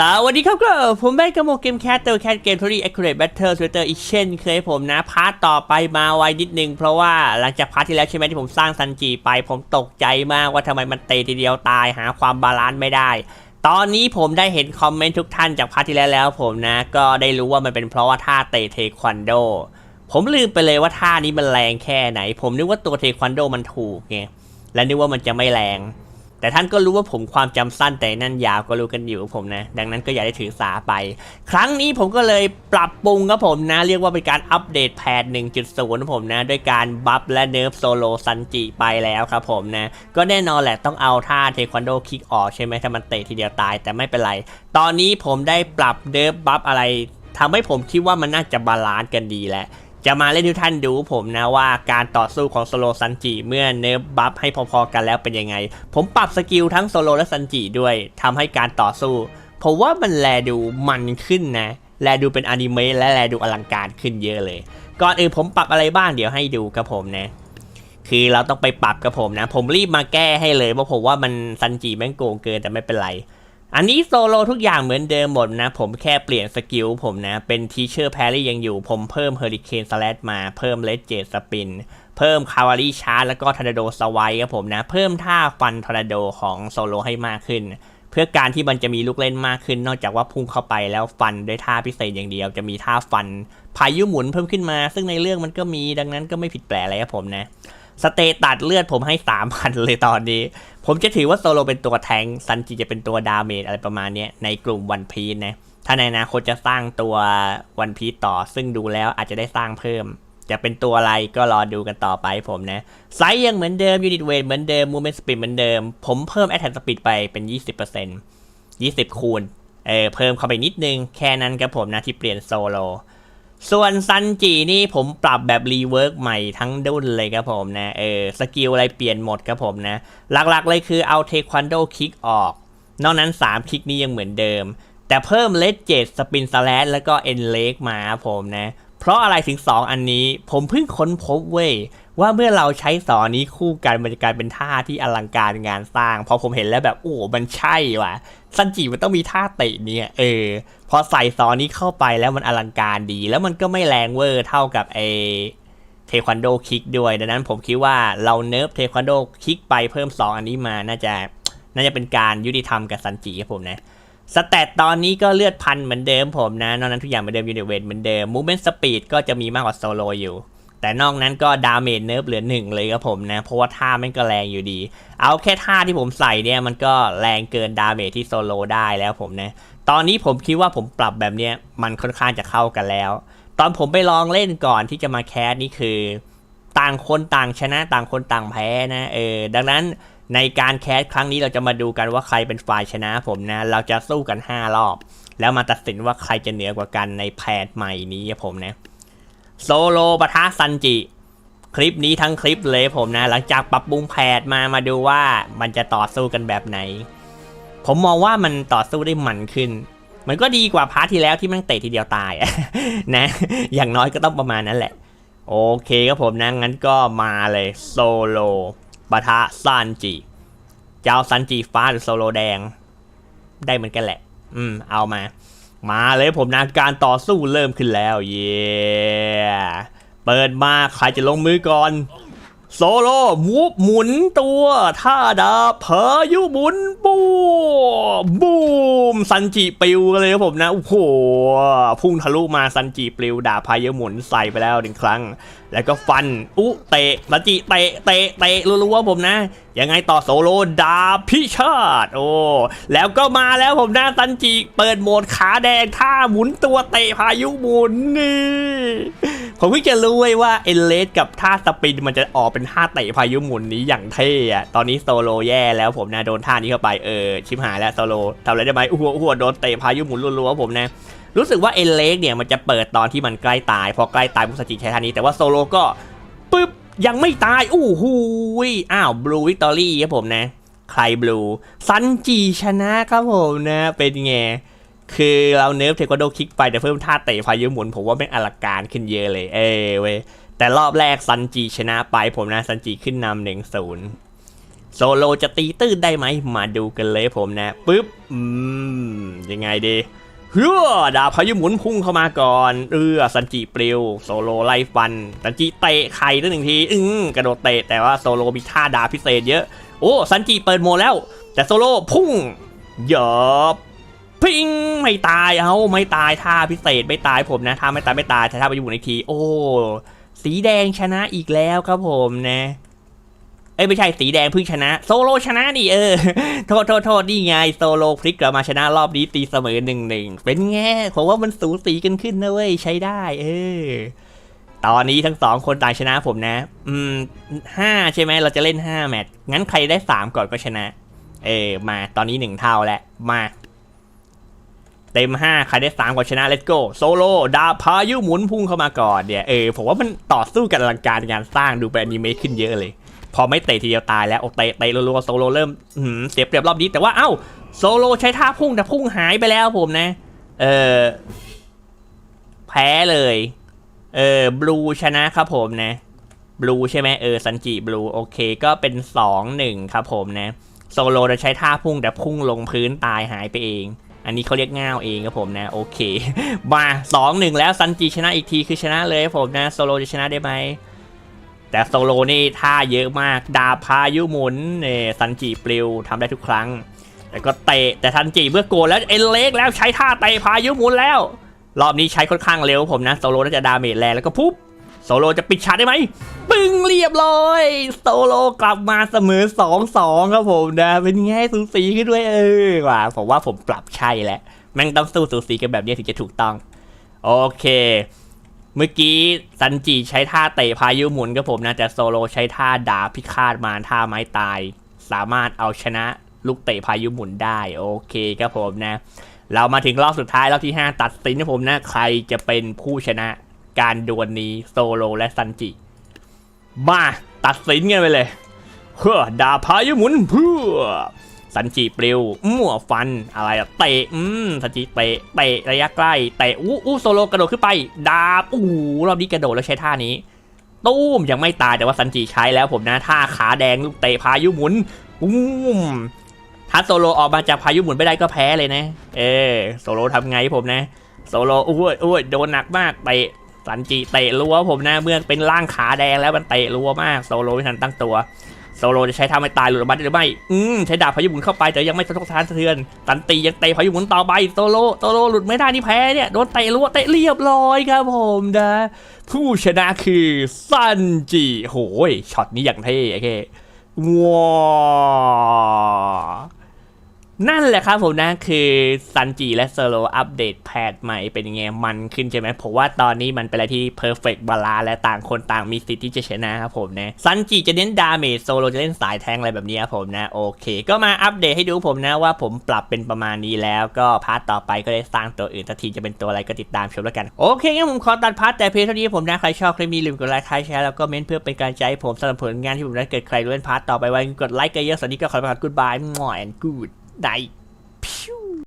สวัสดีครับก็ผมแบงกระโมเกมแคทเตอร์แคทเกมทอรี่แอคคูเรตแบทเทิลสเวเตอร์อีกเช่นเคยผมนะ พาร์ทต่อไปมาไวนิดนึง เพราะว่าหลังจากพาร์ทที่แล้วใช่ไหมที่ผมสร้างซันจีไป ผมตกใจมากว่าทำไมมันเตะทีเดียวตายหาความบาลานซ์ไม่ได้ ตอนนี้ผมได้เห็นคอมเมนต์ทุกท่านจากพาร์ทที่แล้วแล้วผมนะ ก็ได้รู้ว่ามันเป็นเพราะว่าท่าเตะเทควันโด ผมลืมไปเลยว่าท่านี้มันแรงแค่ไหน ผมนึกว่าตัวเทควันโดมันถูกไงและนึกว่ามันจะไม่แรง แต่ท่านก็รู้ว่าผมความจำสั้นแต่นั่นยาวก็รู้กันอยู่ผมนะ ดังนั้นก็อย่าได้ถือสาไป ครั้งนี้ผมก็เลยปรับปรุงครับผมนะ เรียกว่าเป็นการอัปเดตแพท1.0ครับผมนะด้วยการบัฟและเนิร์ฟโซโลซันจิไปแล้วครับผมนะ ก็แน่นอนแหละต้องเอาท่าเทควันโดคิกออกใช่ไหมถ้ามันเตะทีเดียวตายแต่ไม่เป็นไร ตอนนี้ผมได้ปรับเนิร์ฟบัฟอะไรทำให้ผมคิดว่ามันน่าจะบาลานซ์กันดีแล้ว จะมาเล่นทุกท่านดูผมนะว่าการต่อสู้ของโซโลซันจิเมื่อเนิร์ฟบัฟให้พอๆกันแล้วเป็นยังไง ผมปรับสกิลทั้งโซโลและซันจิด้วยทำให้การต่อสู้ ผมว่ามันแลดูมันขึ้นนะ แลดูเป็นอนิเมะและแลดูอลังการขึ้นเยอะเลย ก่อนอื่นผมปรับอะไรบ้างเดี๋ยวให้ดูกับผมนะ คือเราต้องไปปรับกับผมนะ ผมรีบมาแก้ให้เลยเพราะผมว่ามันซันจิแม่งโกงเกินแต่ไม่เป็นไร อันนี้โซโลทุกอย่างเหมือนเดิมหมดนะ ผมแค่เปลี่ยนสกิลผมนะ เป็นทีเชอร์แพรี่ยังอยู่ ผมเพิ่มเฮอริเคนสแลดมาเพิ่มเลดเจตสปิน เพิ่มคาวารีชาร์แล้วก็ทอร์นาโดสไวครับผมนะ เพิ่มท่าฟันทอร์นาโดของโซโลให้มากขึ้น เพื่อการที่มันจะมีลูกเล่นมากขึ้น นอกจากว่าพุ่งเข้าไปแล้วฟันด้วยท่าพิเศษอย่างเดียว จะมีท่าฟันพายุหมุนเพิ่มขึ้นมา ซึ่งในเรื่องมันก็มีดังนั้นก็ไม่ผิดแปลกอะไรครับผมนะ สเตตัดเลือดผมให้3,000เลยตอนนี้ ผมจะถือว่าโซโลเป็นตัวแทงซันจิจะเป็นตัวดาเมจอะไรประมาณนี้ในกลุ่มวันพีนะ ถ้าในอนาคตจะสร้างตัววันพีต่อ ซึ่งดูแล้วอาจจะได้สร้างเพิ่ม จะเป็นตัวอะไรก็รอดูกันต่อไปผมนะ ไซส์ยังเหมือนเดิมยูนิตเวทเหมือนเดิมมูเมนต์สปีดเหมือนเดิม ผมเพิ่มแอ t แทนสปีดไปเป็น 20% 20 คูณเออเพิ่มเข้าไปนิดนึง แค่นั้นครับผมนะที่เปลี่ยนโซโล ส่วนซันจีนี่ผมปรับแบบรีเวิร์กใหม่ทั้งดุนเลยครับผมนะ เออสกิลอะไรเปลี่ยนหมดครับผมนะ หลักๆเลยคือเอาเทควันโดคิกออก นอกนั้น 3 คลิกนี้ยังเหมือนเดิม แต่เพิ่มเลดเจดสปินสแลดแล้วก็เอ็นเล็กมาครับผมนะ เพราะอะไรถึง 2 อันนี้ผมเพิ่งค้นพบเว้ย ว่าเมื่อเราใช้สองนี้คู่กันมันจะกลายเป็นท่าที่อลังการงานสร้าง พอผมเห็นแล้วแบบโอ้ มันใช่ว่ะซันจิมันต้องมีท่าเตะเนี่ยเออ พอใส่ซองนี้เข้าไปแล้วมันอลังการดี แล้วมันก็ไม่แรงเวอร์เท่ากับไอเทควันโดคิกด้วย ดังนั้นผมคิดว่าเราเนิร์ฟเทควันโดคิกไปเพิ่ม2อันนี้มาน่าจะน่าจะเป็นการยุติธรรมกับซันจิครับผมนะสแตตตอนนี้ก็เลือดพันเหมือนเดิมผมนะ นอกนั้นทุกอย่างเหมือนเดิมยูนิเวทเหมือนเดิมมูเมนต์สปีดก็จะมีมากกว่าโซโลอยู่ แต่นอกนั้นก็ดาเมจเนิร์ฟเหลือหนึ่งเลยครับผมนะ เพราะว่าท่าแม่งก็แรงอยู่ดี เอาแค่ท่าที่ผมใส่เนี่ยมันก็แรงเกินดาเมจที่โซโลได้แล้วผมนะ ตอนนี้ผมคิดว่าผมปรับแบบเนี้ยมันค่อนข้างจะเข้ากันแล้ว ตอนผมไปลองเล่นก่อนที่จะมาแคสนี่คือ ต่างคนต่างชนะต่างคนต่างแพ้นะเออดังนั้นในการแคสครั้งนี้เราจะมาดูกันว่าใครเป็นฝ่ายชนะผมนะ เราจะสู้กัน 5 รอบ แล้วมาตัดสินว่าใครจะเหนือกว่ากันในแพทใหม่นี้ผมนะ โซโลปะทะซันจิ คลิปนี้ทั้งคลิปเลยผมนะ หลังจากปรับปรุงแพทมามาดูว่ามันจะต่อสู้กันแบบไหน ผมมองว่ามันต่อสู้ได้มันขึ้น มันก็ดีกว่าพาร์ทที่แล้วที่มันเตะทีเดียวตายนะ อย่างน้อยก็ต้องประมาณนั้นแหละ โอเคครับผมนะงั้นก็มาเลยโซโลปะทะซันจิเจ้าซันจิฟ้าหรือโซโลแดง ได้เหมือนกันแหละ อืม เอามา มาเลยผมนะการต่อสู้เริ่มขึ้นแล้ว เย่เปิดมาใครจะลงมือก่อน โซโลมูฟหมุนตัวท่าดาบพายุหมุนบูบ ซันจิปลิวเลยครับผมนะโอ้โหพุ่งทะลุมาซันจิปลิวดาบพายุหมุนใส่ไปแล้วหนึ่งครั้ง แล้วก็ฟันอุเตะซันจิเตะเตะเตะรัวๆผมนะยังไงต่อโซโลดาบพิชาตโอ้แล้วก็มาแล้วผมนะซันจิเปิดโหมดขาแดงท่าหมุนตัวเตะพายุหมุนนี่ ผมเพิ่งจะรู้เว้ยว่าเอเลสกับท่าสปินมันจะออกเป็นท่าเตะพายุหมุนนี้อย่างเท่อะตอนนี้โซโลแย่แล้วผมนะโดนท่านี้เข้าไปเออชิบหายแล้วโซโลทำอะไรได้ไหมอ้วอ้วโดนเตะพายุหมุนรัวๆผมนะรู้สึกว่าเอเลสเนี่ยมันจะเปิดตอนที่มันใกล้ตายพอใกล้ตายมุสจิใช้ท่านี้แต่ว่าโซโลก็ปึ๊บยังไม่ตายอู้หูยอ้าวบลูวิกตอรี่ครับผมนะ ใครบลูซันจีชนะครับผมนะเป็นไง คือเราเนิร์ฟเทควันโดคิกไปแต่เพิ่มท่าเตะพายุหมุนผมว่าเป็นอลังการขึ้นเยอะเลย เอ้เว้ยแต่รอบแรกซันจีชนะไปผมนะซันจีขึ้นนำหนึ่งศูนย์โซโลจะตีตื้นได้ไหม มาดูกันเลยผมนะปึ๊บอืมยังไงดีเฮือดาพายุหมุนพุ่งเข้ามาก่อน เออซันจิปลิว โซโลไล่ฟันซันจิเตะไข่ตั้งหนึ่งทีอึ้งกระโดดเตะแต่ว่าโซโลมีท่าดาพิเศษเยอะ โอ้ซันจิเปิดโมแล้ว แต่โซโลพุ่งหยอบ พิงไม่ตายเอาไม่ตายท่าพิเศษไม่ตายผมนะท่าไม่ตายไม่ตายแต่ท่าพายุหมุนอีกที โอ้ สีแดงชนะอีกแล้วครับผมนะเอ้ยไม่ใช่สีแดงเพิ่งชนะ โซโลชนะดิเออ โทษโทษโทษนี่ไงโซโลพลิกกลับมาชนะรอบนี้ตีเสมอหนึ่งหนึ่งเป็นไงผมว่ามันสูสีกันขึ้นนะเว้ยใช้ได้ เออ ตอนนี้ทั้งสองคนต่างชนะผมนะ อืมห้าใช่ไหมเราจะเล่นห้าแมตช์งั้นใครได้สามก่อนก็ชนะ เออ มาตอนนี้หนึ่งเท่าแล้วมา เต็มห้าใครได้สามก่อนชนะ let's go โซโลดาพายุหมุนพุ่งเข้ามาก่อนเนี่ยเออผมว่ามันต่อสู้กันอลังการในการสร้างดูเป็นอนิเมะขึ้นเยอะเลย พอไม่เตะทีเดียวตายแล้วโอเตะเตะรัวๆโซโลเริ่มหือเสียเปรียบรอบนี้แต่ว่าเอ้าโซโลใช้ท่าพุ่งแต่พุ่งหายไปแล้วผมนะ เออแพ้เลย เออบลูชนะครับผมนะบลูใช่ไหมเออซันจิบลูโอเคก็เป็นสองหนึ่งครับผมนะ โซโลจะใช้ท่าพุ่งแต่พุ่งลงพื้นตายหายไปเอง อันนี้เขาเรียกง่าวเองครับผมนะ โอเค มาสองหนึ่งแล้วซันจิชนะอีกทีคือชนะเลยผมนะโซโลจะชนะได้ไหมแต่โซโลนี่ท่าเยอะมากดาพายุหมุนเนี่ยซันจิปลิวทำได้ทุกครั้งแล้วก็เตะแต่ซันจิเมื่อโกนแล้วเอ็นเล็กแล้วใช้ท่าเตะพายุหมุนแล้ว รอบนี้ใช้ค่อนข้างเร็วผมนะโซโลน่าจะดาเมจแรงแล้วก็ปุ๊บ โซโลจะปิดฉากได้ไหมปึ้งเรียบร้อย โซโลกลับมาเสมอสองสองครับผมนะเป็นไงสูสีขึ้นด้วยเออว่าผมว่าผมปรับใช่แล้วแม่งต้องสู้สูสีกันแบบนี้ถึงจะถูกต้อง โอเค เมื่อกี้ซันจิใช้ท่าเตะพายุหมุนกับผมนะแต่โซโลใช้ท่าดาพิฆาตมารท่าไม้ตาย สามารถเอาชนะลูกเตะพายุหมุนได้โอเคครับผมนะ เรามาถึงรอบสุดท้ายรอบที่ 5 ตัดสินนะผมนะ ใครจะเป็นผู้ชนะ การดวลนี้โซโลและซันจิ มาตัดสินกันไปเลยเพื่อดาพายุหมุนเพื่อซันจิปลิวมั่วฟันอะไรอะเตะอืมซันจิเตะเตะระยะใกล้เตะอู้อู้โซโลกระโดดขึ้นไปดาบอู้รอบนี้กระโดดแล้วใช้ท่านี้ตู้มยังไม่ตายแต่ว่าซันจิใช้แล้วผมนะท่าขาแดงลูกเตะพายุหมุนอุ้มถ้าโซโลออกมาจากพายุหมุนไม่ได้ก็แพ้เลยนะ เออโซโลทำไงผมนะ โซโลอุ้ยอุ้ยโดนหนักมากเตะซันจิเตะรัวผมนะเมื่อเป็นร่างขาแดงแล้วมันเตะรัวมากโซโลไม่ทันตั้งตัวโซโลจะใช้ท่าไม่ตายหลุดออกมาได้หรือไม่ อืมใช้ดาบพายุหมุนเข้าไปแต่ยังไม่สะทกสะท้านสะเทือน ตันตียังเตะพายุหมุนต่อไปโซโลโซโลหลุดไม่ได้นี่แพ้เนี่ยโดนเตะรัวเตะเรียบร้อยครับผมนะ ผู้ชนะคือซันจิโหยช็อตนี้อย่างเท่โอเคว้า นั่นแหละครับผมนะคือซันจิและโซโลอัปเดตแพทใหม่เป็นยังไงมันขึ้นใช่ไหมผมว่าตอนนี้มันเป็นอะไรที่เพอร์เฟกต์บาลาและต่างคนต่างมีสิทธิ์ที่จะชนะครับผมนะซันจิจะเน้นดาเมจโซโลจะเล่นสายแทงอะไรแบบนี้ครับผมนะโอเค ก็มาอัปเดตให้ดูผมนะว่าผมปรับเป็นประมาณนี้แล้วก็พาร์ทต่อไปก็ได้สร้างตัวอื่นทัทีจะเป็นตัวอะไรก็ติดตามชมแล้วกันโอเคงั้นผมขอตัดพาร์ทแต่เพียงเท่านี้ผมนะใครชอบคลิปนี้ลืมกดไลค์ใครแชร์แล้วก็เม้นเพื่อเป็นกำลังใจให้ผมสำหรับผลงานที่ผมได้เกิดใครเล่นพาร์ทต่อไปไว้กดไลค์กันเยอะสวัสดีก็ขอไปก่อน goodbye มั่ว and good พิว